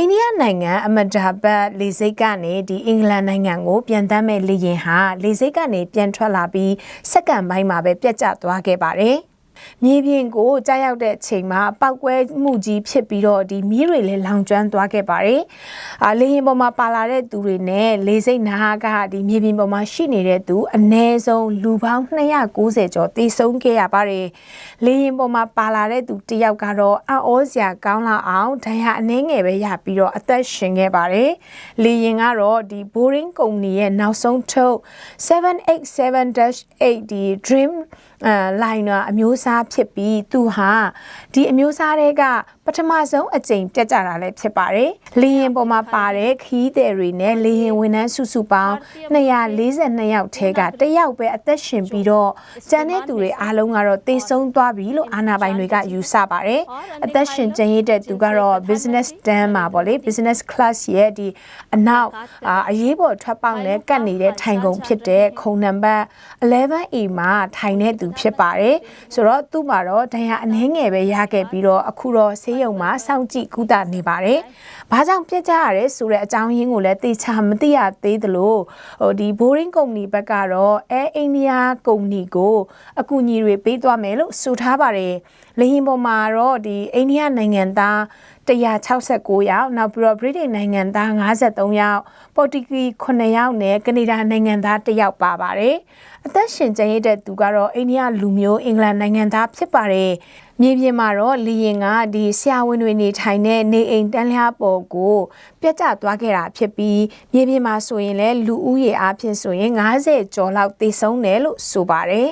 အိန္ဒိယနိုင်ငံအမဒါဘတ်လေဆိပ်ကနေဒီအင်္ဂလန်နိုင်ငံကိုပြန်တမ်းမဲ့လေယာဉ်ဟာလေဆိပ်ကနေပြန်ထွက်လာပြီးစက္ကန့်ပိုင်းမှာပဲပြတ်ကျသွားခဲ့ပါတယ်။ မြေပြင်ကိုကြားရောက်တဲ့အချိန်မှာပောက်ကွဲမှုကြီးဖြစ်ပြီးတော့ဒီမီးတွေလည်းလောင်ကျွမ်းသွားခဲ့ပါတယ်။အာလေရင်ပေါ်မှာပါလာတဲ့သူတွေနဲ့လေစိတ်နာကဒီမြေပြင်ပေါ်မှာရှိနေတဲ့သူအ ਨੇ ဆုံးလူပေါင်း290ကျော်တေဆုံးခဲ့ရပါတယ်။လေရင်ပေါ်မှာပါလာတဲ့သူတယောက်ကတော့အံ့ဩစရာကောင်းလာအောင်ဒဏ်ရာအနှဲငယ်ပဲရပြီးတော့အသက်ရှင်ခဲ့ပါတယ်။လေရင်ကတော့ဒီ Boring ကုမ္ပဏီရဲ့နောက်ဆုံးထုတ်787-8ဒီ Dream အဲ liner အမျိုးအစားဖြစ်ပြီးသူဟာဒီအမျိုးအစားတွေက ပထမဆုံးအကြိမ်ပြတ်ကြတာလည်းဖြစ်ပါတယ်။လေရင်ပေါ်မှာပါတဲ့ခီးသည်တွေနဲ့လေရင်ဝန်ထမ်းစုစုပေါင်း242ယောက်ထဲကတစ်ယောက်ပဲအသက်ရှင်ပြီးတော့ကျန်တဲ့သူတွေအားလုံးကတော့တေဆုံးသွားပြီလို့အာဏာပိုင်တွေကယူဆပါတယ်။အသက်ရှင်ကျန်ရတဲ့သူကတော့ business stand မှာပေါ့လေ business class ရဲ့ဒီအနောက်အရေးပေါ်ထွက်ပေါက်နဲ့ကတ်နေတဲ့ထိုင်ကုန်ဖြစ်တဲ့ခုံနံပါတ် 11A မှာထိုင်တဲ့သူဖြစ်ပါတယ်ဆိုတော့သူ့မှာတော့ဒဏ်ရာအနှဲငယ်ပဲရခဲ့ပြီးတော့အခုတော့ဆေးရုံမှာစောင့်ကြည့်ကုသနေပါတယ်ဘာကြောင့်ပြစ်ကြရလဲဆိုတဲ့အကြောင်းရင်းကိုလည်းသေချာမသိရသေးသလိုဟိုဒီ Boring ကုမ္ပဏီဘက်ကတော့ Air India ကုမ္ပဏီကိုအကူအညီတွေပေးသွားမယ်လို့ဆိုထားပါတယ်လေရင်ပေါ်မှာတော့ဒီအိန္ဒိယနိုင်ငံသား 169ယောက်နောက်ပြီးတော့ဗြိတိန်နိုင်ငံသား53ယောက်ပေါ်တူဂီ9ယောက်နဲ့ကနေဒါနိုင်ငံသား1ယောက်ပါပါတယ်အသက်ရှင်ကျန်ရတဲ့သူကတော့အိန္ဒိယလူမျိုးအင်္ဂလန်နိုင်ငံသားဖြစ်ပါတယ်မြေပြင်မှာတော့လီယင်ကဒီဆရာဝန်တွေနေထိုင်တဲ့နေအိမ်တန်းလျားပေါ်ကိုပြတ်ကျသွားခဲ့တာဖြစ်ပြီးမြေပြင်မှာဆိုရင်လည်းလူဦးရေအဖြစ်ဆိုရင်90ကျော်လောက်သေဆုံးတယ်လို့ဆိုပါတယ်